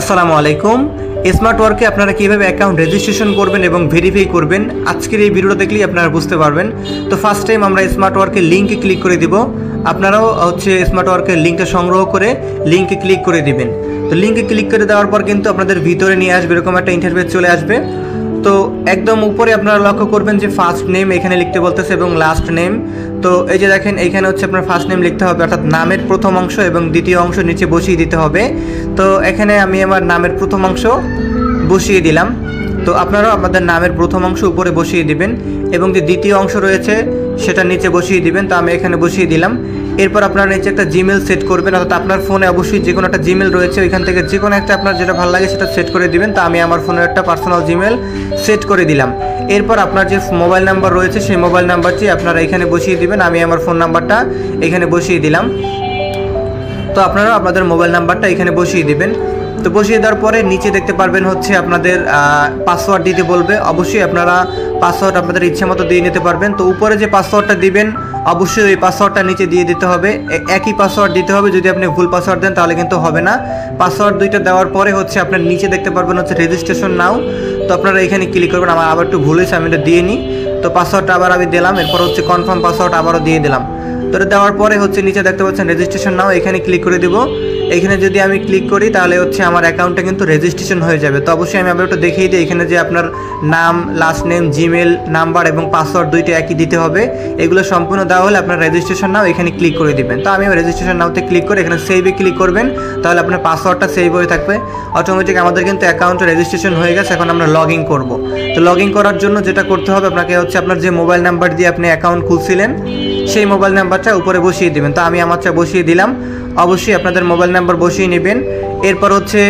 আসসালামু আলাইকুম। স্মার্ট ওয়ার্কে আপনারা কীভাবে অ্যাকাউন্ট রেজিস্ট্রেশন করবেন এবং ভেরিফাই করবেন? আজকের এই ভিডিওটা দেখলেই আপনারা বুঝতে পারবেন। তো ফার্স্ট টাইম আমরা স্মার্ট ওয়ার্কের লিঙ্কে ক্লিক করে দিব। আপনারাও হচ্ছে স্মার্ট ওয়ার্কের লিঙ্কটা সংগ্রহ করে লিঙ্কে ক্লিক করে দিবেন। তো লিঙ্কে ক্লিক করে দেওয়ার পর কিন্তু আপনাদের ভিতরে নিয়ে আসবে এরকম একটা ইন্টারভিউ চলে আসবে। তো একদম উপরে আপনারা লক্ষ্য করবেন যে ফার্স্ট নেম এখানে লিখতে বলতেছে এবং লাস্ট নেম তো এই যে দেখেন এইখানে হচ্ছে আপনার ফার্স্ট নেম লিখতে হবে, অর্থাৎ নামের প্রথম অংশ এবং দ্বিতীয় অংশ নিচে বসিয়ে দিতে হবে। তো এখানে আমি আমার নামের প্রথম অংশ বসিয়ে দিলাম। তো আপনারাও আপনাদের নামের প্রথম অংশ উপরে বসিয়ে দিবেন এবং যে দ্বিতীয় অংশ রয়েছে সেটা নিচে বসিয়ে দিবেন, তো আমি এখানে বসিয়ে দিলাম। এরপর আপনারা নিচে একটা জিমেল সেট করবেন, অর্থাৎ আপনার ফোনে অবশ্যই যে কোনো একটা জিমেল রয়েছে, ওইখান থেকে যে কোনো একটা আপনার যেটা ভালো লাগে সেটা সেট করে দিবেন। তো আমি আমার ফোনের একটা পার্সোনাল জিমেল সেট করে দিলাম। এরপর আপনার যে মোবাইল নাম্বার রয়েছে, সেই মোবাইল নাম্বারটি আপনারা এখানে বসিয়ে দিবেন। আমি আমার ফোন নাম্বারটা এখানে বসিয়ে দিলাম। তো আপনারা আপনাদের মোবাইল নাম্বারটা এখানে বসিয়ে দিবেন। তো বসিয়ে দেওয়ার পরে নিচে দেখতে পারবেন হচ্ছে আপনাদের পাসওয়ার্ড দিতে বলবে। অবশ্যই আপনারা পাসওয়ার্ড আপনাদের ইচ্ছে মতো দিয়ে নিতে পারবেন। তো উপরে যে পাসওয়ার্ডটা দিবেন, অবশ্যই ওই পাসওয়ার্ডটা নিচে দিয়ে দিতে হবে। একই পাসওয়ার্ড দিতে হবে। যদি আপনি ভুল পাসওয়ার্ড দেন, তাহলে কিন্তু হবে না। পাসওয়ার্ড দুইটা দেওয়ার পরে হচ্ছে আপনার নিচে দেখতে পারবেন হচ্ছে রেজিস্ট্রেশন নাও তো আপনারা এখানে ক্লিক করবেন। আমার আবার একটু ভুল হয়েছে, আমি এটা দিয়ে নিই। তো পাসওয়ার্ডটা আবার আমি দিলাম। এরপর হচ্ছে কনফার্ম পাসওয়ার্ড আবারও দিয়ে দিলাম। তো দেওয়ার পরে হচ্ছে নিচে দেখতে পাচ্ছেন রেজিস্ট্রেশন নাও এখানে ক্লিক করে দিব। এখানে যদি আমি ক্লিক করি, তাহলে হচ্ছে আমার অ্যাকাউন্টটা কিন্তু রেজিস্ট্রেশন হয়ে যাবে। তো অবশ্যই আমি আবার একটু দেখিয়ে দিই, এখানে যে আপনার নাম লাস্ট নেম জিমেল নাম্বার এবং পাসওয়ার্ড দুইটা একই দিতে হবে। এগুলো সম্পূর্ণ দেওয়া হলে আপনার রেজিস্ট্রেশন নাও এখানে ক্লিক করে দিবেন। তো আমি রেজিস্ট্রেশন নাওতে ক্লিক করে এখানে সেভে ক্লিক করবেন, তাহলে আপনার পাসওয়ার্ডটা সেভ হয়ে থাকবে। অটোমেটিক আমাদের কিন্তু অ্যাকাউন্টে রেজিস্ট্রেশন হয়ে গেছে, এখন আমরা লগ ইন করব। তো লগ ইন করার জন্য যেটা করতে হবে, আপনাকে হচ্ছে আপনার যে মোবাইল নাম্বার দিয়ে আপনি অ্যাকাউন্ট খুলছিলেন, সেই মোবাইল নাম্বারটা উপরে বসিয়ে দিবেন। তো আমি আমারটা বসিয়ে দিলাম। অবশ্যই আপনাদের মোবাইল নাম্বার বসিয়ে নেবেন। এরপর হচ্ছে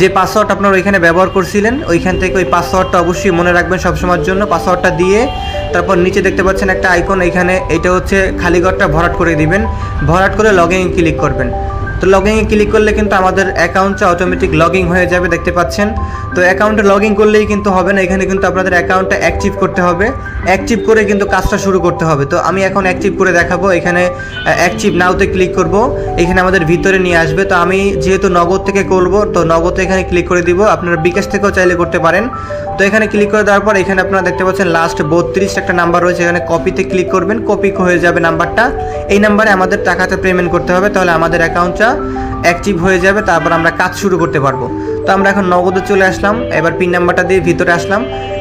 যে পাসওয়ার্ড আপনারা ওইখানে ব্যবহার করছিলেন, ওইখান থেকে ওই পাসওয়ার্ডটা অবশ্যই মনে রাখবেন সবসময়ের জন্য। পাসওয়ার্ডটা দিয়ে তারপর নিচে দেখতে পাচ্ছেন একটা আইকন এখানে এটা হচ্ছে খালি ঘরটা ভরাট করে দিবেন। ভরাট করে লগ ইন ক্লিক করবেন। তো লগইনে ক্লিক করলে কিন্তু আমাদের অ্যাকাউন্টটা অটোমেটিক লগইন হয়ে যাবে, দেখতে পাচ্ছেন? তো অ্যাকাউন্টে লগ করলেই কিন্তু হবে না, এখানে কিন্তু আপনাদের অ্যাকাউন্টটা অ্যাক্টিভ করতে হবে। অ্যাক্টিভ করে কিন্তু কাজটা শুরু করতে হবে। তো আমি এখন অ্যাক্টিভ করে দেখাবো, এখানে অ্যাক্টিভ নাওতে ক্লিক করব। এখানে আমাদের ভিতরে নিয়ে আসবে। তো আমি যেহেতু নগদ থেকে করব, তো নগদ এখানে ক্লিক করে দিব। আপনারা বিকাশ থেকেও চাইলে করতে পারেন। তো এখানে ক্লিক করে দেওয়ার পর এখানে আপনারা দেখতে পাচ্ছেন লাস্ট বত্রিশ একটা নাম্বার রয়েছে। এখানে কপিতে ক্লিক করবেন কপি হয়ে যাবে নাম্বারটা এই নাম্বারে আমাদের টাকাটা পেমেন্ট করতে হবে। তাহলে আমাদের অ্যাকাউন্টটা অ্যাক্টিভ হয়ে যাবে, তারপর আমরা কাজ শুরু করতে পারব। তো আমরা এখন নগদে চলে আসলাম, এবার পিন নাম্বারটা দিয়ে ভিতরে আসলাম।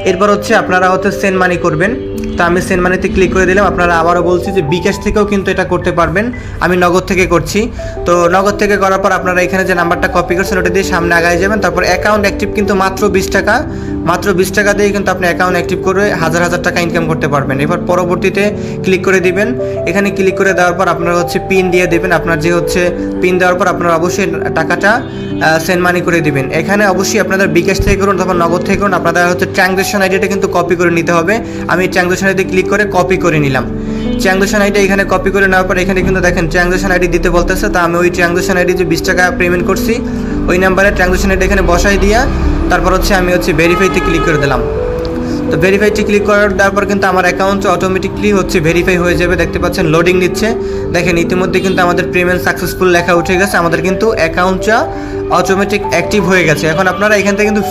এরপর হচ্ছে আপনারা হচ্ছে সেন্ড মানি করবেন। তো আমি সেন্ড মানিতে ক্লিক করে দিলাম। আপনারা আবারও বলছি যে বিকাশ থেকেও কিন্তু এটা করতে পারবেন। আমি নগদ থেকে করছি। তো নগদ থেকে করার পর আপনারা এখানে যে নাম্বারটা কপি করছেন, ওটা দিয়ে সামনে আগায় যাবেন। তারপর অ্যাকাউন্ট অ্যাক্টিভ কিন্তু মাত্র বিশ টাকা। মাত্র বিশ টাকা দিয়ে কিন্তু আপনি অ্যাকাউন্ট অ্যাক্টিভ করে হাজার হাজার টাকা ইনকাম করতে পারবেন। এবার পরবর্তীতে ক্লিক করে দিবেন। এখানে ক্লিক করে দেওয়ার পর আপনারা হচ্ছে পিন দিয়ে দেবেন। আপনার যে হচ্ছে পিন দেওয়ার পর আপনার অবশ্যই টাকাটা সেন্ড মানি করে দিবেন। এখানে অবশ্যই আপনাদের বিকাশ থেকে করুন অথবা নগদ থেকে করুন। আপনাদের হচ্ছে ট্রানজ্যাকশন আইডিটা কিন্তু কপি করে নিতে হবে। আমি ট্রানজ্যাকশন আইডি ক্লিক করে কপি করে নিলাম। ট্রানজ্যাকশন আইডি এখানে কপি করে নেওয়ার পর এখানে কিন্তু দেখেন ট্রানজ্যাকশন আইডি দিতে বলতেছে, তা আমি ওই ট্রানজ্যাকশন আইডি যে বিশ টাকা পেমেন্ট করছি, ওই নাম্বারে ট্রানজ্যাকশন আইডি এখানে বসাই দিয়া, তারপর হচ্ছে আমি হচ্ছে ভেরিফাইতে ক্লিক করে দিলাম। তো ভেরিফাইতে ক্লিক করার দেওয়ার পর কিন্তু আমার অ্যাকাউন্ট অটোমেটিকলি হচ্ছে ভেরিফাই হয়ে যাবে, দেখতে পাচ্ছেন লোডিং নিচ্ছে। দেখেন ইতিমধ্যে কিন্তু আমাদের পেমেন্ট সাকসেসফুল লেখা উঠে গেছে, আমাদের কিন্তু অ্যাকাউন্টটা অটোমেটিক অ্যাক্টিভ হয়ে গেছে। এখন আপনারা এখান থেকে কিন্তু